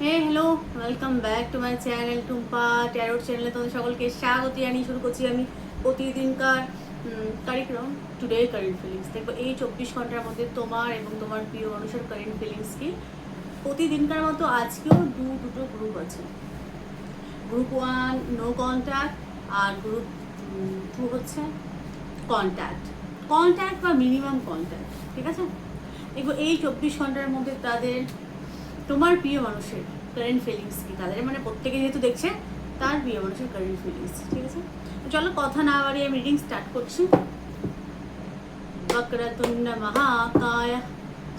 Hey hello welcome back to my channel Tumpa tarot চ্যানেলে তোমাদের সকলকে স্বাগত জানিয়ে শুরু করছি আমি প্রতিদিনকার কারিক্রম টুডে কারেন্ট ফিলিংস দেখব এই চব্বিশ ঘণ্টার মধ্যে তোমার এবং তোমার প্রিয় মানুষের কারেন্ট ফিলিংস কি? প্রতিদিনকার মতো আজকেও দু, দুটো গ্রুপ আছে। গ্রুপ ওয়ান নো কন্ট্যাক্ট আর গ্রুপ টু হচ্ছে কন্ট্যাক্ট কন্ট্যাক্ট বা মিনিমাম কন্ট্যাক্ট ঠিক আছে? দেখব এই চব্বিশ ঘণ্টার মধ্যে তাদের তোমার প্রিয় মানুষের কারেন্ট ফিলিংস কি? তাদের মানে প্রত্যেকে যেহেতু দেখছে, তার প্রিয় মানুষের কারেন্ট ফিলিংস ঠিক আছে? চলো কথা না বাড়িয়ে রিডিং স্টার্ট করছি। বক্রতুণ্ড মহাকায়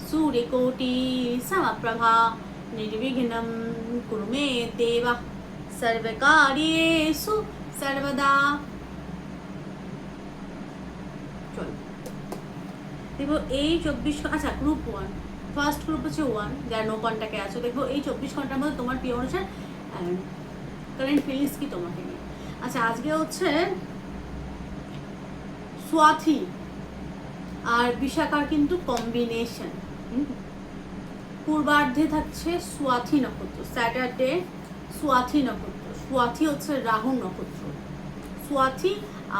সূর্যকোটি সমপ্রভা নির্বিঘ্নম কুরুমে দেবা। সর্বকার্যেষু সর্বদা। চলো। দেখব এই চব্বিশ আচ্ছা গ্রুপ ওয়ান ফার্স্ট গ্রুপ হচ্ছে ওয়ান যারা নো কন্ট্যাক্টে আছো। দেখব এই চব্বিশ ঘণ্টার মধ্যে তোমার প্রিয় অনুসার কারেন্ট ফিলিংস কি তোমাকে নিয়ে। আচ্ছা আজকে হচ্ছে সোয়াথি আর বিশাখার কিন্তু কম্বিনেশন পূর্বার্ধে থাকছে সোয়াথি নক্ষত্র স্যাটারডে সোয়াথি নক্ষত্র সোয়াথি হচ্ছে রাহু নক্ষত্র। সোয়াথি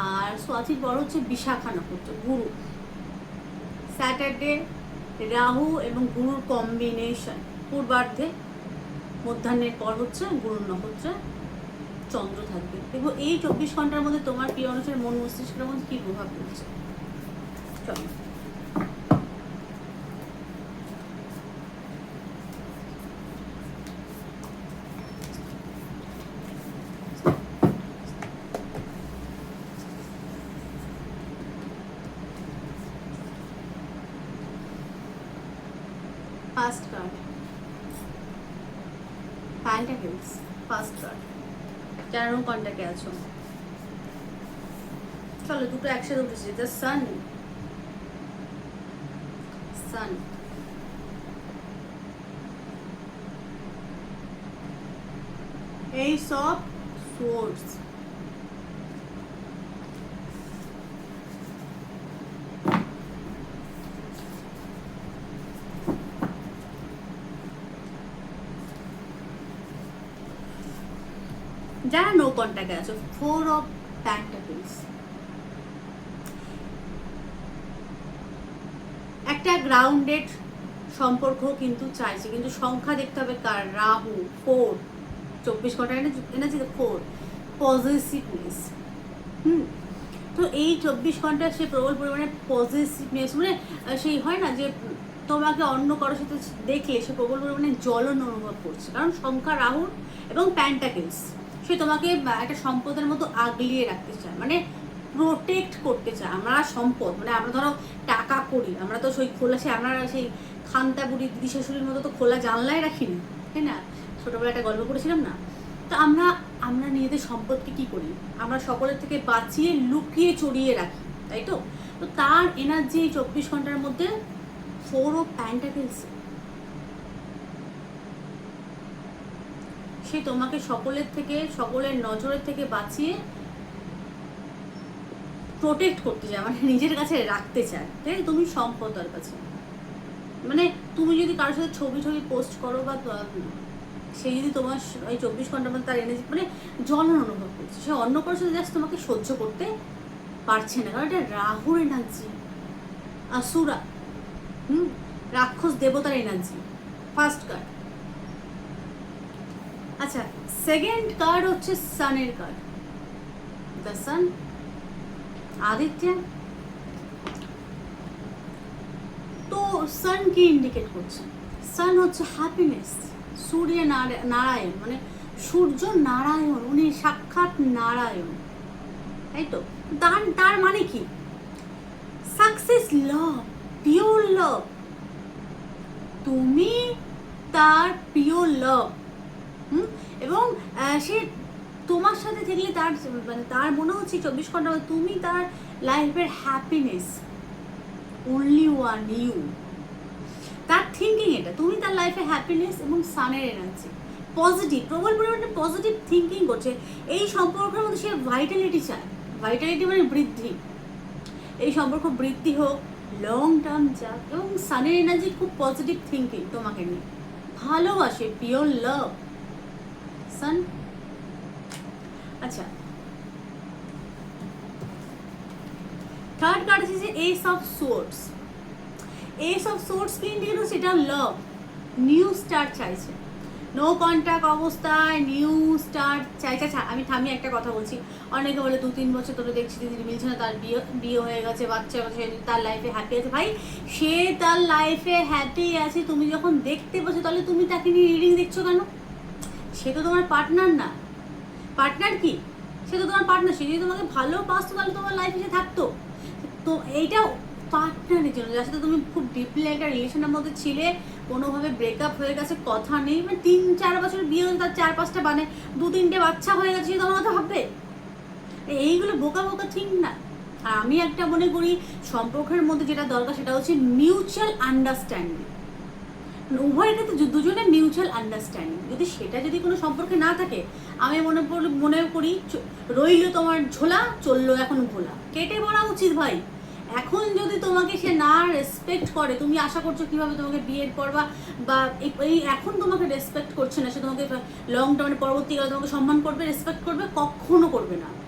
আর সোয়াথির বড় হচ্ছে বিশাখা নক্ষত্র, গুরু। স্যাটারডে রাহু এবং গুরুর কম্বিনেশন পূর্বার্ধে, মধ্যাহ্নের পর হচ্ছে গুরুর নক্ষত্রে চন্দ্র থাকবে। এবং এই চব্বিশ ঘণ্টার মধ্যে তোমার প্রিয় অনুসারে মন মস্তিষ্কের মধ্যে কী প্রভাব পড়ছে? চলো। First card pentacles first card যারা কন্ট্যাক্টে আছো। চলো দুটো একসাথে উঠেছে। দ্য সান সান এই সব সোর্স যারা নো কন্ট্যাক্টে আছো ফোর অফ প্যান্টাকেলস একটা গ্রাউন্ডেড সম্পর্ক কিন্তু চাইছে, কিন্তু সংখ্যা দেখতে হবে কার? রাহু ফোর চব্বিশ ঘণ্টা এনে এনেছি তো ফোর পজিটিভনেস হুম, তো এই চব্বিশ ঘণ্টা সে প্রবল পরিমাণে পজিটিভনেস মানে সেই হয় না যে তোমাকে অন্য কারোর সাথে দেখলে সে প্রবল পরিমাণে জ্বলন অনুভব করছে। কারণ সংখ্যা রাহুর এবং প্যান্টাকেলস সে তোমাকে একটা সম্পদের মতো আগলিয়ে রাখতে চায় মানে প্রোটেক্ট করতে চায়। আমরা সম্পদ মানে আমরা ধরো টাকা করি, আমরা তো সেই খোলা, সে আমরা সেই খান্তা বুড়ি দিদি শাশুড়ির মতো তো খোলা জানলায় রাখি না তাই না? ছোটোবেলা একটা গল্প করেছিলাম না? তো আমরা আমরা নিজেদের সম্পদকে কি করি? আমরা সকলের থেকে বাঁচিয়ে, লুকিয়ে, চড়িয়ে রাখি, তাই তো? তো তার এনার্জি চব্বিশ ঘণ্টার মধ্যে ফোর ও প্যান্টাকেলস সে তোমাকে সকলের থেকে, সকলের নজরের থেকে বাঁচিয়ে প্রোটেক্ট করতে চায় মানে নিজের কাছে রাখতে চায়। ঠিক তুমি সম্পদ তার কাছে। মানে তুমি যদি কারোর সাথে ছবি ছবি পোস্ট করো বা সে যদি তোমার ওই চব্বিশ ঘণ্টার মধ্যে তার এনার্জি মানে জ্বলন অনুভব করছে। সে অন্য কারোর সাথে জাস্ট তোমাকে সহ্য করতে পারছে না। কারণ এটা রাহুর এনার্জি আসুরা, হুম? রাক্ষস দেবতার এনার্জি ফার্স্ট কার্ড আচ্ছা সেকেন্ড কার্ড হচ্ছে সানের কার্ড দ্য সান আদিত্য। তো সান কি ইন্ডিকেট করছে? সান হচ্ছে হ্যাপিনেস সূর্য নারায়ণ মানে সূর্য নারায়ণ, উনি সাক্ষাৎ নারায়ণ। তাই তো? তার তার মানে কি? সাকসেস লাভ পিওর লাভ তুমি তার পিওর লাভ হুম? এবং সে তোমার সাথে থাকলে তার মানে তার মনে হচ্ছে চব্বিশ ঘণ্টা তুমি তার লাইফের হ্যাপিনেস অনলি ওয়ান ইউ তার থিঙ্কিং এটা, তুমি তার লাইফে হ্যাপিনেস এবং সানের এনার্জি পজিটিভ প্রবল পরিমাণে পজিটিভ থিঙ্কিং করছে। এই সম্পর্কের মধ্যে সে ভাইটালিটি চায়। ভাইটালিটি মানে বৃদ্ধি। এই সম্পর্ক বৃদ্ধি হোক লং টার্ম যাক, এবং সানের এনার্জি খুব পজিটিভ থিঙ্কিং তোমাকে নিয়ে। ভালোবাসে পিওর লাভ সান আচ্ছা। থার্ড কার্ড আছে ace of swords ace of swords কি ইন্ডিকেট সেটা লাভ নিউ স্টার্ট চাইছে। নো কন্ট্যাক্ট অবস্থায় নিউ স্টার্ট চাইছে আচ্ছা আমি থামি একটা কথা বলছি। অনেকে বলে দু তিন বছর তোকে দেখছি দিদি মিলছে না, তার বিয়ে বিয়ে হয়ে গেছে, বাচ্চা আছে তার লাইফে হ্যাপি আছে। ভাই, সে তার লাইফে হ্যাপি আছে। তুমি যখন দেখতে পাচ্ছ তাহলে তুমি তাকে নিয়ে রিডিং দেখছ কেন? সে তো তোমার পার্টনার না। পার্টনার কি? সে তো তোমার পার্টনার সে যদি তোমাকে ভালো বাসতো তাহলে তোমার লাইফে সে থাকতো। তো এইটা পার্টনারের জন্য, যার সাথে তুমি খুব ডিপলি একটা রিলেশনের মধ্যে ছিলে, কোনোভাবে ব্রেকআপ হয়ে গেছে, কথা নেই মানে তিন, চার বছর বিয়ে হয়েছে, তার চার পাঁচটা মানে দু তিনটে বাচ্চা হয়ে গেছে তোমার কথা ভাববে। এইগুলো বোকা বোকা ঠিক না। আর আমি একটা মনে করি, সম্পর্কের মধ্যে যেটা দরকার, সেটা হচ্ছে মিউচুয়াল আন্ডারস্ট্যান্ডিং উভয়ের ক্ষেত্রে দুজনের মিউচুয়াল আন্ডারস্ট্যান্ডিং যদি সেটা যদি কোনো সম্পর্কে না থাকে, আমি মনে মনে করি রইল তোমার ঝোলা, চলল এখন ভোলা। কেটে পড়া উচিত ভাই। এখন যদি তোমাকে সে না রেসপেক্ট করে, তুমি আশা করছ কীভাবে তোমাকে বিয়ের পর বা এই- এখন তোমাকে রেসপেক্ট করছে না, সে তোমাকে লং টার্মে পরবর্তীকালে তোমাকে সম্মান করবে রেসপেক্ট করবে, কখনো করবে না।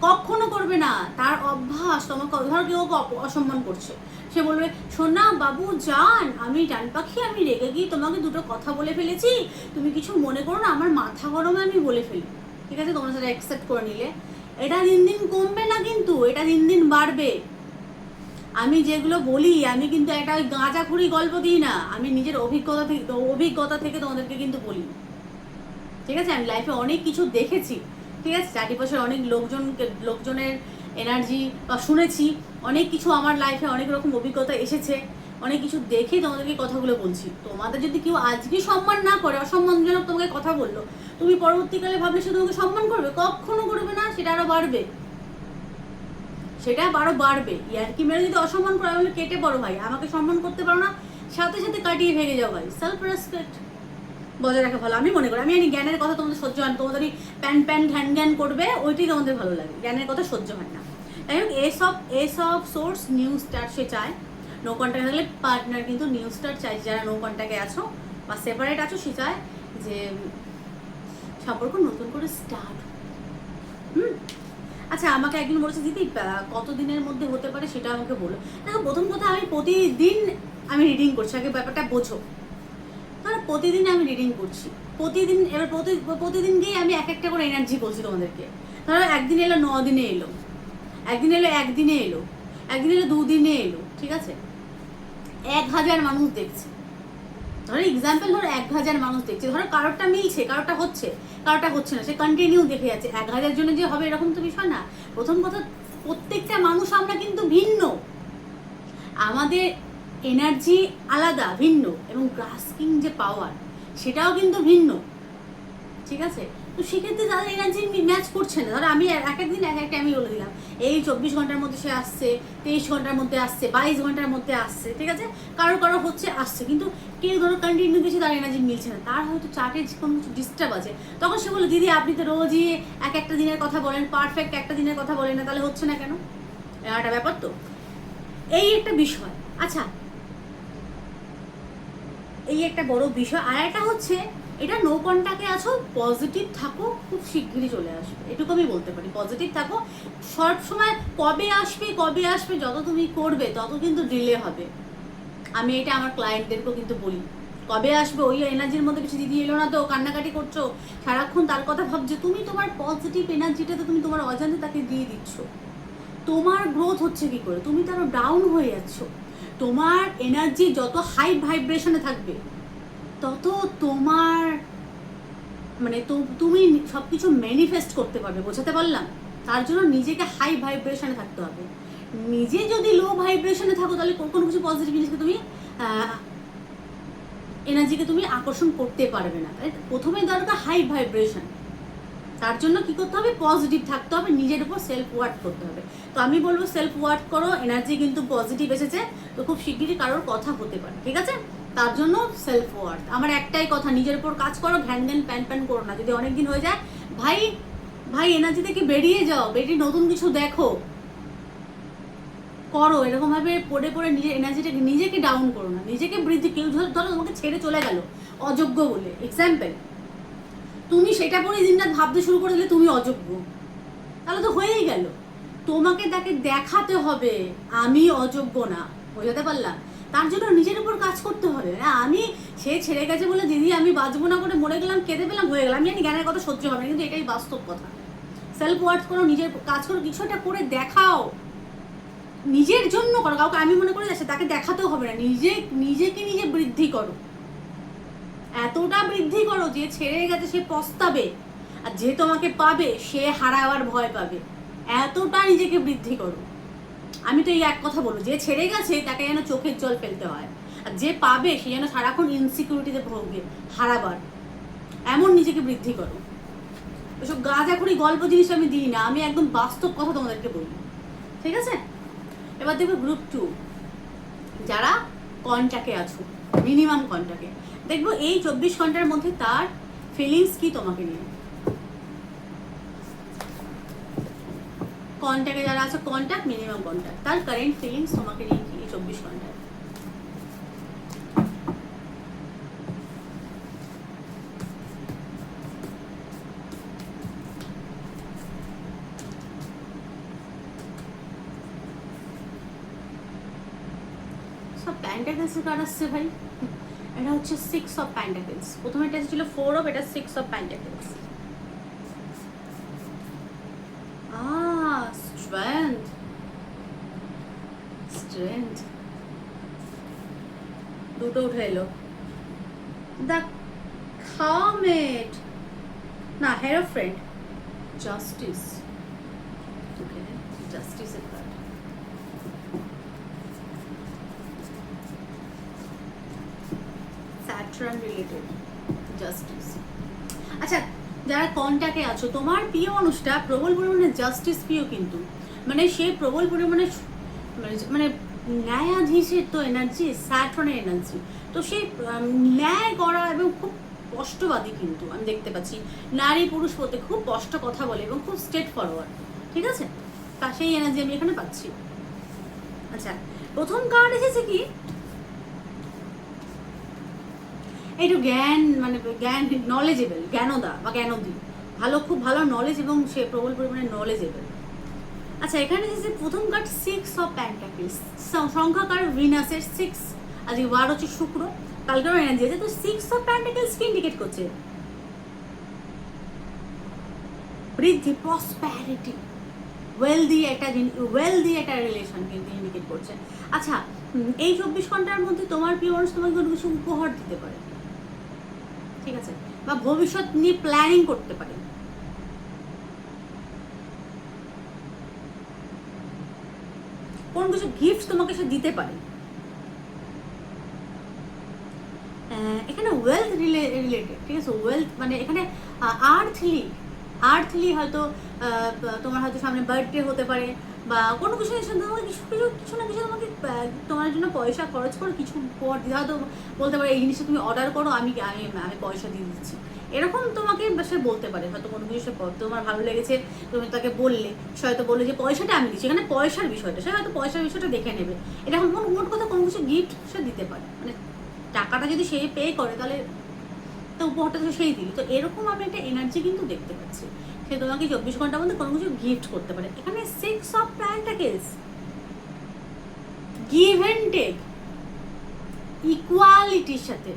কখনো করবে না। তার অভ্যাস, তোমাকে ধরো কেউ অসম্মান করছে। সে বলবে সোনা বাবু, যান। আমি ডান পাখি, আমি রেগে গিয়ে তোমাকে দুটো কথা বলে ফেলেছি। তুমি কিছু মনে করো না, আমার মাথা গরমে আমি বলে ফেলি। ঠিক আছে? তোমরা সেটা অ্যাকসেপ্ট করে নিলে। এটা দিন দিন কমবে না কিন্তু, এটা দিন দিন বাড়বে। আমি যেগুলো বলি, আমি কিন্তু একটা ওই গাঁজাখুরি গল্প দিই না। আমি নিজের অভিজ্ঞতা থেকে অভিজ্ঞতা থেকে তোমাদেরকে কিন্তু বলি। ঠিক আছে? আমি লাইফে অনেক কিছু দেখেছি। ঠিক আছে? চারিপাশের অনেক লোকজন লোকজনের এনার্জি বা শুনেছি অনেক কিছু আমার লাইফে অনেক রকম অভিজ্ঞতা এসেছে। অনেক কিছু দেখে তোমাদেরকে কথাগুলো বলছি। তোমাদের যদি কেউ আজকে সম্মান না করে, অসম্মানজনক তোমাকে কথা বলল, তুমি পরবর্তীকালে ভাবলে সে তোমাকে সম্মান করবে? কখনো করবে না, সেটা আরও বাড়বে। সেটা আরও বাড়বে। ইয়ার্কি মেরে যদি অসম্মান করে কেটে পড়ো ভাই। আমাকে সম্মান করতে পারো না, সাথে সাথে কাটিয়ে ভেঙে যাও ভাই। সেলফ রেসপেক্ট বজায় রাখা ভালো। আমি মনে করি আমি জানি জ্ঞানের কথা তোমাদের সহ্য হয় না। তোমাদের প্যান প্যান ঘ্যান ঘ্যান করবে ওইটাই তোমাদের ভালো লাগে। জ্ঞানের কথা সহ্য হয় না। তাই হোক এসব এসব সোর্স নিউ স্টার সে চায়। নো কন্ট্যাক্ট থাকলে পার্টনার কিন্তু নিউ স্টার চাই যারা নো কন্ট্যাক্টে আছো বা সেপারেট আছো সে চায় যে সম্পর্ক নতুন করে স্টার্ট হুম? আচ্ছা আমাকে একদিন বলেছে দিদি আহ, কত দিনের মধ্যে হতে পারে সেটা আমাকে বলো। দেখো প্রথম কথা আমি প্রতিদিন আমি রিডিং করছি। আগে ব্যাপারটা বোঝো। প্রতিদিন আমি রিডিং করছি। প্রতিদিন, এবার প্রতি, প্রতিদিন গিয়ে আমি এক একটা করে এনার্জি বলছি তোমাদেরকে। ধরো একদিন এলো ন দিনে এলো। একদিন এলো, একদিনে এলো। একদিন এলো, দুদিনে এলো, ঠিক আছে? এক হাজার মানুষ দেখছে। ধরো এক্সাম্পল ধরো এক হাজার মানুষ দেখছে। ধরো কারোরটা মিলছে, কারোরটা হচ্ছে কারোরটা হচ্ছে না, সে কন্টিনিউ দেখে যাচ্ছে। এক হাজার জন্য যে হবে এরকম তো বিষয় না প্রথম কথা, প্রত্যেকটা মানুষ আমরা কিন্তু ভিন্ন। আমাদের এনার্জি আলাদা, ভিন্ন এবং গ্রাস্কিং যে পাওয়ার সেটাও কিন্তু ভিন্ন। ঠিক আছে? তো সেক্ষেত্রে তাদের এনার্জি ম্যাচ করছে না। ধরো আমি এক একদিন এক একটা আমি বলে দিলাম, এই চব্বিশ ঘণ্টার মধ্যে সে আসছে, তেইশ ঘণ্টার মধ্যে আসছে, বাইশ ঘণ্টার মধ্যে আসছে, ঠিক আছে? কারও কারও হচ্ছে আসছে, কিন্তু কেউ ধরো কন্টিনিউ কিছু তার এনার্জি মিলছে না। তার হয়তো চার্টে কোনো কিছু ডিস্টার্ব আছে। তখন সে বলে, দিদি, আপনি তো রোজই এক একটা দিনের কথা বলেন পারফেক্ট একটা দিনের কথা বলেন না, তাহলে হচ্ছে না কেন? একটা ব্যাপার তো। এই একটা বিষয়। আচ্ছা এই একটা বড় বিষয়। আর একটা হচ্ছে, এটা নো কন্টাক্টে আছো পজিটিভ থাকো, খুব শিগগিরই চলে আসবে। এটুকু আমি বলতে পারি পজিটিভ থাকো। সব সময় কবে আসবে কবে আসবে, যত তুমি করবে, তত কিন্তু ডিলে হবে। আমি এটা আমার ক্লায়েন্টদেরকেও কিন্তু বলি। কবে আসবে, ওই এনার্জির মধ্যে কিছু দিদি এলো না তো, কান্নাকাটি করছ, সারাক্ষণ তার কথা ভাবছ। তুমি তোমার পজিটিভ এনার্জিটা তো তুমি তোমার অজান্তে তাকে দিয়ে দিচ্ছ। তোমার গ্রোথ হচ্ছে কি করে? তুমি তো আরও ডাউন হয়ে যাচ্ছ। তোমার এনার্জি যত হাই ভাইব্রেশনে থাকবে, তত তোমার মানে তো- তুমি সব কিছু ম্যানিফেস্ট করতে পারবে, বোঝাতে পারলাম? তার জন্য নিজেকে হাই ভাইব্রেশনে থাকতে হবে। নিজে যদি লো ভাইব্রেশনে থাকো, তাহলে কোনো কিছু পজিটিভ জিনিসকে তুমি এনার্জিকে তুমি আকর্ষণ করতে পারবে না। তাই প্রথমে দরকার হাই ভাইব্রেশন তার জন্য কি করতে হবে? পজিটিভ থাকতে হবে, নিজের উপর সেলফ ওয়ার্ক করতে হবে। তো আমি বলব সেলফ ওয়ার্ক করো এনার্জি কিন্তু পজিটিভ এসেছে, তো খুব শিগগিরই কারোর কথা হতে পারে, ঠিক আছে? তার জন্য সেলফ ওয়ার্ক আমার একটাই কথা, নিজের উপর কাজ করো, ঘ্যান ঘ্যান প্যান প্যান করো না। যদি অনেক দিন হয়ে যায়, ভাই ভাই এনার্জি থেকে বেরিয়ে যাও, বেরিয়ে নতুন কিছু দেখো। করো, এরকমভাবে পড়ে পড়ে নিজের এনার্জিটাকে নিজেকে ডাউন করো না। নিজেকে বৃদ্ধি, কেউ ধরো ধরো তোমাকে ছেড়ে চলে গেল, অযোগ্য বলে। এক্সাম্পল তুমি সেটা পরে দিনরাত ভাবতে শুরু করে দিলে তুমি অযোগ্য। তাহলে তো হয়েই গেল। তোমাকে তাকে দেখাতে হবে, আমি অযোগ্য না। বোঝাতে পারলাম? তার জন্য নিজের উপর কাজ করতে হবে। না আমি, সে ছেড়ে গেছে বলে দিদি আমি বাঁচবো না করে মরে গেলাম, কেঁদে পেলাম, হয়ে গেলাম। আমি জানি জ্ঞানের কথা সহ্য হবে না, কিন্তু এটাই বাস্তব কথা। সেলফ ওয়ার্ক করো, নিজের কাজ করো, কিছু একটা করে দেখাও। নিজের জন্য করো, কাউকে আমি মনে করি যাচ্ছে তাকে দেখাতেও হবে না। নিজে, নিজেকে নিজে বৃদ্ধি করো। এতটা বৃদ্ধি করো যে ছেড়ে গেছে সে পস্তাবে। আর যে তোমাকে পাবে, সে হারাবার ভয় পাবে। এতটা নিজেকে বৃদ্ধি করো। আমি তো এই এক কথা বলব, যে ছেড়ে গেছে, তাকে যেন চোখের জল ফেলতে হয়। আর যে পাবে, সে যেন সারাক্ষণ ইনসিকিউরিটিতে ভোগে, হারাবার। এমন নিজেকে বৃদ্ধি করো। ওসব গাঁজাখুরি গল্প জিনিস আমি দিই না, আমি একদম বাস্তব কথা তোমাদেরকে বলি। ঠিক আছে? এবার দেখবে গ্রুপ টু যারা কন্ট্যাক্টে আছো মিনিমাম কন্ট্যাক্টে দেখব এই চব্বিশ ঘণ্টার মধ্যে তার ফিলিংস কি তোমাকে নিয়ে। কন্ট্যাক্টে যারা আছে কন্ট্যাক্ট মিনিমাম কন্ট্যাক্ট তার কারেন্ট ফিলিংস তোমাকে নিয়ে কি এই চব্বিশ ঘন্টায়? সব প্যান্টাকেলসের কার্ড আসছে ভাই? এটা হচ্ছে সিক্স অফ প্যান্টাকেলস প্রথমে এটা ছিল ফোর অফ এটা six of pentacles Ah, strength. Strength. দুটো উঠে এলো। দ্য খামেট না হেরো ফ্রেন্ড জাস্টিস জাস্টিসের কার্ড স্যাট্রান রিলেটেড জাস্টিস আচ্ছা যারা কন্ট্যাক্টে আছো, তোমার প্রিয় মানুষটা প্রবল পরিমাণে জাস্টিস প্রিয় কিন্তু। মানে সে প্রবল পরিমাণে মানে- ন্যায়াধীশের তো এনার্জি স্যাট্রনের এনার্জি তো সে ন্যায় করা এবং খুব স্পষ্টবাদী কিন্তু, আমি দেখতে পাচ্ছি। নারী পুরুষ পথে খুব স্পষ্ট কথা বলে এবং খুব স্ট্রেট ফরওয়ার্ড ঠিক আছে? তা সেই এনার্জি আমি এখানে পাচ্ছি। আচ্ছা প্রথম কার্ড এসেছে কি? একটু জ্ঞান মানে জ্ঞান নলেজেবল জ্ঞানদা বা জ্ঞানদী ভালো, খুব ভালো নলেজ এবং সে প্রবল পরিমাণে নলেজেবল আচ্ছা এখানে যে প্রথম কার্ড সিক্স অফ প্যান্টাকিলস সংখ্যা কার্ড ভিনাসের সিক্স আজকে বার হচ্ছে শুক্র কালকেও এনার্জি আছে, তো সিক্স অফ প্যান্টাকিলস কি ইন্ডিকেট করছে? বৃদ্ধি প্রসপ্যারিটি ওয়েলদি একটা ওয়েলদি একটা রিলেশন কিন্তু ইন্ডিকেট করছে। আচ্ছা এই চব্বিশ ঘণ্টার মধ্যে তোমার মানুষ তোমাকে কোনো কিছু উপহার দিতে পারে। ঠিক আছে? বা ভবিষ্যৎ নিয়ে প্ল্যানিং করতে পারে। কোন কিছু গিফট তোমাকে সে দিতে পারে। এখানে ওয়েলথ রিলেটেড ঠিক আছে? ওয়েলথ মানে এখানে আর্থলি আর্থলি হয়তো তোমার হয়তো সামনে বার্থডে হতে পারে। বা কোনো কিছু সাথে তোমাকে কিছু কিছু কিছু না কিছু তোমাকে তোমার জন্য পয়সা খরচ করো, কিছু পর দিয়ে হয়তো বলতে পারে, এই জিনিসটা তুমি অর্ডার করো, আমি আমি আমি পয়সা দিয়ে দিচ্ছি। এরকম তোমাকে সে বলতে পারে, হয়তো কোনো কিছু সে তোমার ভালো লেগেছে, তুমি তাকে বললে, সে হয়তো বললে যে, পয়সাটা আমি দিচ্ছি। এখানে পয়সার বিষয়টা, সে হয়তো পয়সার বিষয়টা দেখে নেবে। এরকম কোন মোট কথা কোনো কিছু গিফট সে দিতে পারে। মানে টাকাটা যদি সে পে করে, তাহলে তো উপহারটা তো সেই দিল তো এরকম আমি একটা এনার্জি কিন্তু দেখতে পাচ্ছি। সে তোমাকে চব্বিশ ঘণ্টার মধ্যে কোনো কিছু গিফট করতে পারে? এখানে six of pentacles give and take ইকুয়ালিটির সাথে।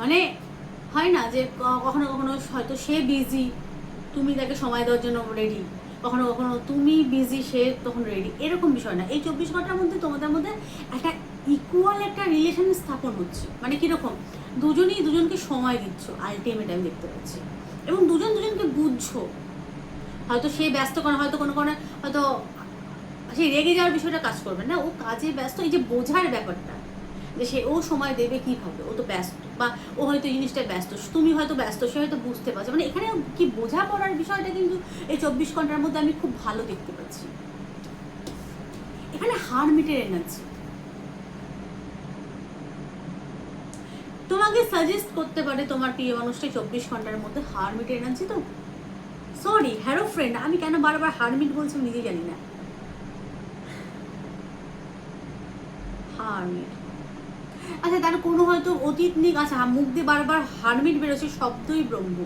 মানে হয় না যে কখনো কখনো হয়তো সে বিজি তুমি তাকে সময় দেওয়ার জন্য রেডি কখনো কখনো তুমি বিজি সে তখন রেডি এরকম বিষয় না। এই চব্বিশ ঘণ্টার মধ্যে তোমাদের মধ্যে একটা ইকুয়াল একটা রিলেশন স্থাপন হচ্ছে। মানে কীরকম? দুজনেই দুজনকে সময় দিচ্ছ। আলটিমেট আমি দেখতে পাচ্ছি। এবং দুজন দুজনকে বুঝছ। হয়তো সে ব্যস্ত করে হয়তো কোনো কোনো হয়তো সেই রেগে যাওয়ার বিষয়টা কাজ করবে না। ও কাজে ব্যস্ত, এই যে বোঝার ব্যাপারটা, যে সে, ও সময় দেবে কীভাবে? ও তো ব্যস্ত, বা ও হয়তো এই জিনিসটা ব্যস্ত, তুমি হয়তো ব্যস্ত, সে হয়তো বুঝতে পারছে। মানে এখানে কি বোঝা পড়ার বিষয়টা কিন্তু এই চব্বিশ ঘণ্টার মধ্যে আমি খুব ভালো দেখতে পাচ্ছি। এখানে হার মিটের এনার্জি তোমাকে সাজেস্ট করতে পারে তোমার প্রিয় মানুষটা চব্বিশ ঘণ্টার মধ্যে হারমিটের এনার্জি তো? সরি হ্যারো ফ্রেন্ড আমি কেন বারবার হারমিট বলছি নিজেই জানি না। আচ্ছা তার কোনো হয়তো অতীত নিক আচ্ছা মুখ দিয়ে বারবার হারমিট বেরোচ্ছে শব্দই ব্রহ্ম।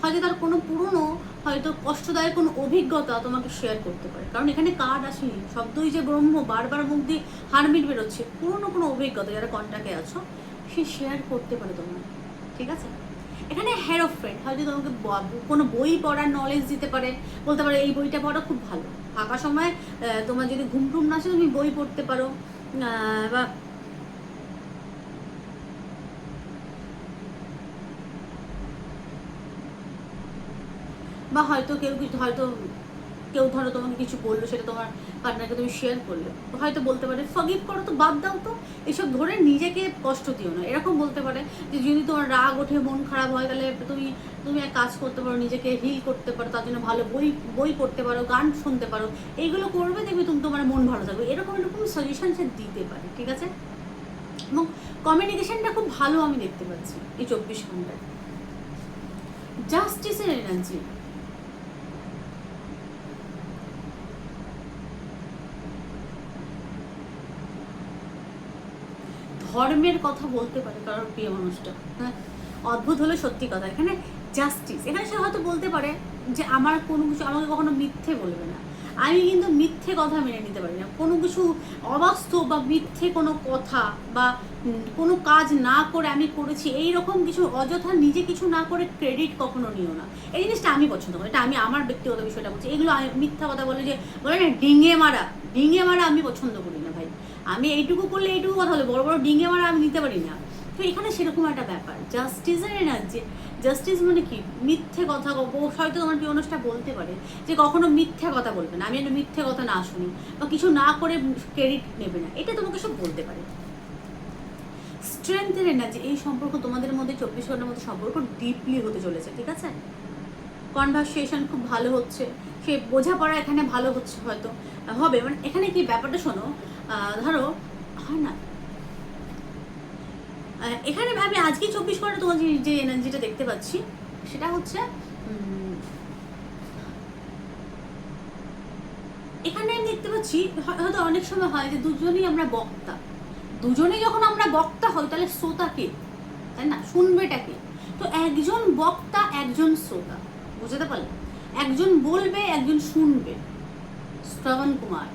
হয়তো তার কোনো পুরনো, হয়তো কষ্টদায়ক কোনো অভিজ্ঞতা তোমাকে শেয়ার করতে পারে। কারণ এখানে কার্ড আসেনি। শব্দই যে ব্রহ্ম, বারবার মুখ দিয়ে হারমিট বেরোচ্ছে। পুরনো কোনো অভিজ্ঞতা, যারা কন্ট্যাক্টে আছো সে শেয়ার করতে পারে তোমার ঠিক আছে? এখানে হ্যারো ফ্রেন্ড হয়তো তোমাকে কোনো বই পড়ার নলেজ দিতে পারে, বলতে পারে, এই বইটা পড়া খুব ভালো। ফাঁকা সময় তোমার যদি ঘুম টুম না আসে, তুমি বই পড়তে পারো। বা বা হয়তো কেউ কিছু, হয়তো কেউ ধরো তোমাকে কিছু বলল, সেটা তোমার পার্টনারকে তুমি শেয়ার করলে। হয়তো বলতে পারে ফগিভ করো তো, বাদ দাও তো। এসব ধরে নিজেকে কষ্ট দিও না। এরকম বলতে পারে যে, যদি তোমার রাগ ওঠে, মন খারাপ হয়, তাহলে তুমি তুমি এক কাজ করতে পারো, নিজেকে হিল করতে পারো, তার জন্য ভালো বই বই পড়তে পারো, গান শুনতে পারো। এইগুলো করবে দেখবে তুমি, তোমার মন ভালো থাকবে। এরকম এরকম সাজেশন সে দিতে পারে, ঠিক আছে? এবং কমিউনিকেশনটা খুব ভালো আমি দেখতে পাচ্ছি এই চব্বিশ ঘন্টায়। জাস্টিসের এনার্জি ধর্মের কথা বলতে পারে কারোর প্রিয় মানুষটা। হ্যাঁ? অদ্ভুত হলে সত্যি কথা। এখানে জাস্টিস এখানে সে হয়তো বলতে পারে যে আমার কোনো কিছু আমাকে কখনো মিথ্যে বলবে না। আমি কিন্তু মিথ্যে কথা মেনে নিতে পারি না। কোনো কিছু অবাস্তব বা মিথ্যে কোনো কথা বা কোনো কাজ না করে আমি করেছি এই রকম কিছু অযথা নিজে কিছু না করে ক্রেডিট কখনো নিও না। এই জিনিসটা আমি পছন্দ করি, এটা আমি আমার ব্যক্তিগত বিষয়টা বলছি। এগুলো মিথ্যা কথা বলে যে, বলে না, ডিঙে মারা ডিঙে মারা আমি পছন্দ করি না ভাই। আমি এইটুকু করলে এইটুকু কথা বলে বড় বড় ডিঙে মারা আমি নিতে পারি না। তো এখানে সেরকম একটা ব্যাপার জাস্টিসের এনার্জি জাস্টিস মানে কি? মিথ্যে কথা হয়তো তোমার অনুষ্ঠান বলতে পারে যে কখনো মিথ্যে কথা বলবে না, আমি যেন মিথ্যে কথা না শুনি বা কিছু না করে ক্রেডিট নেবে না, এটা তোমাকে সব বলতে পারে। স্ট্রেংথের এনার্জি এই সম্পর্ক তোমাদের মধ্যে চব্বিশ ঘণ্টার মধ্যে সম্পর্ক ডিপলি হতে চলেছে, ঠিক আছে? কনভারসেশন খুব ভালো হচ্ছে, সে বোঝাপড়া এখানে ভালো হচ্ছে হয়তো। হবে মানে এখানে কি ব্যাপারটা শোনো ধরো, হয় না। এখানে আমি আজকে চব্বিশ ঘণ্টা তোমার যে- এনার্জিটা দেখতে পাচ্ছি, সেটা হচ্ছে এখানে আমি দেখতে পাচ্ছি হয়তো অনেক সময় হয় যে দুজনেই আমরা বক্তা। দুজনেই যখন আমরা বক্তা হই, তাহলে শ্রোতা কে? তাই না? শুনবেটা কে? তো একজন বক্তা, একজন শ্রোতা, বুঝতে পারলে? একজন বলবে, একজন শুনবে। শ্রবণ কুমার।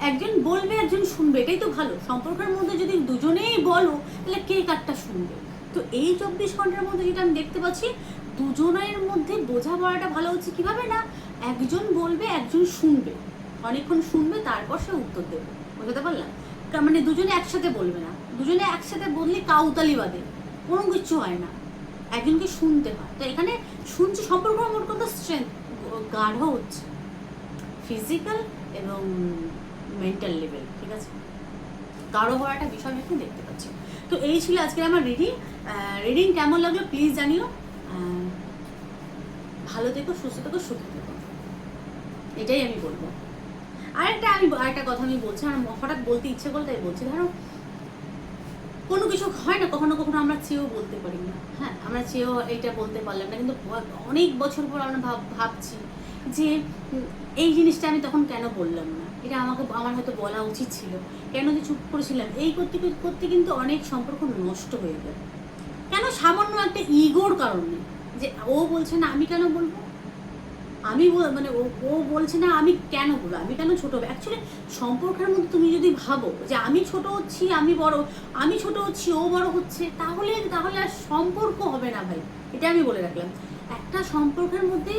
একজন বলবে, একজন শুনবে, এটাই তো ভালো। সম্পর্কের মধ্যে যদি দুজনেই বলো, তাহলে কে কারটা শুনবে? তো এই চব্বিশ ঘণ্টার মধ্যে যেটা আমি দেখতে পাচ্ছি, দুজনের মধ্যে বোঝাপড়াটা ভালো হচ্ছে কীভাবে না? একজন বলবে, একজন শুনবে। অনেকক্ষণ শুনবে, তারপর সে উত্তর দেবে। বুঝতে পারলাম? মানে দুজনে একসাথে বলবে না। দুজনে একসাথে বললে কাউতালি বাদে। কোনো কিছু হয় না। একজনকে শুনতে হয়। তো এখানে শুনছি সম্পর্ক আমার কথা স্ট্রেংথ, গাঢ় হচ্ছে। ফিজিক্যাল এবং মেন্টাল লেভেল, ঠিক আছে? গাঢ় হওয়ার একটা বিষয় আমি দেখতে পাচ্ছি। তো এই ছিল আজকে আমার রিডিং। রিডিং কেমন লাগল প্লিজ জানিও। ভালো থেকো, সুস্থ থেকো, সুখী থেকো। এটাই আমি বলব। আরেকটা আমি, আরেকটা কথা আমি বলছি, আমার হঠাৎ বলতে ইচ্ছে করলে, তাই বলছি, ধরো, কোনো কিছু হয় না, কখনো কখনো আমরা চেয়েও বলতে পারি না। হ্যাঁ আমরা চেয়েও এইটা বলতে পারলাম না, কিন্তু অনেক বছর পর আমরা ভাব, ভাবছি যে এই জিনিসটা আমি তখন কেন বললাম না? এটা আমাকে, আমার হয়তো বলা উচিত ছিল। কেন যে চুপ করেছিলাম? এই করতে- করতে কিন্তু অনেক সম্পর্ক নষ্ট হয়ে গেল কেন সামান্য একটা ইগোর কারণে? যে ও বলছে না, আমি কেন বলব? আমি মানে ও বলছে না আমি কেন বলব, আমি কেন ছোট অ্যাকচুয়ালি সম্পর্কের মধ্যে তুমি যদি ভাবো যে আমি ছোট হচ্ছি, আমি বড়, আমি ছোট হচ্ছি, ও বড় হচ্ছে, তাহলে তাহলে আর সম্পর্ক হবে না ভাই। এটা আমি বলে রাখলাম। একটা সম্পর্কের মধ্যে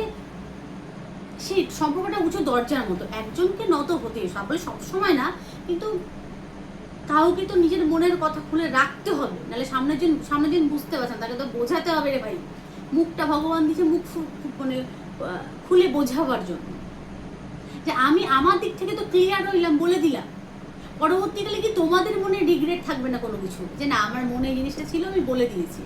সেই সম্পর্কটা উঁচু দরজার মতো, একজনকে নত হতে সবলে সবসময় না, কিন্তু কাউকে তো নিজের মনের কথা খুলে রাখতে হবে, নাহলে সামনের জন সামনের জন বুঝতে পারছেন তাকে তো বোঝাতে হবে রে ভাই। মুখটা ভগবান দিয়েছে মুখ মানে খুলে বোঝাবার জন্য। যে আমি আমার দিক থেকে তো ক্লিয়ার হইলাম, বলে দিলাম। পরবর্তীকালে কি তোমাদের মনে রিগ্রেট থাকবে না কোনো কিছু? যে না, আমার মনে এই জিনিসটা ছিল, আমি বলে দিয়েছি।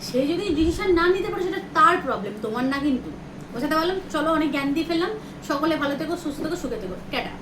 সে যদি ডিসিশন না নিতে পারে, সেটা তার প্রবলেম তোমার না কিন্তু। বোঝাতে পারলাম? চলো, অনেক জ্ঞান দিয়ে ফেললাম। সকলে ভালো থেকো, সুস্থ থেকো, সুখে থেকো। টাটা।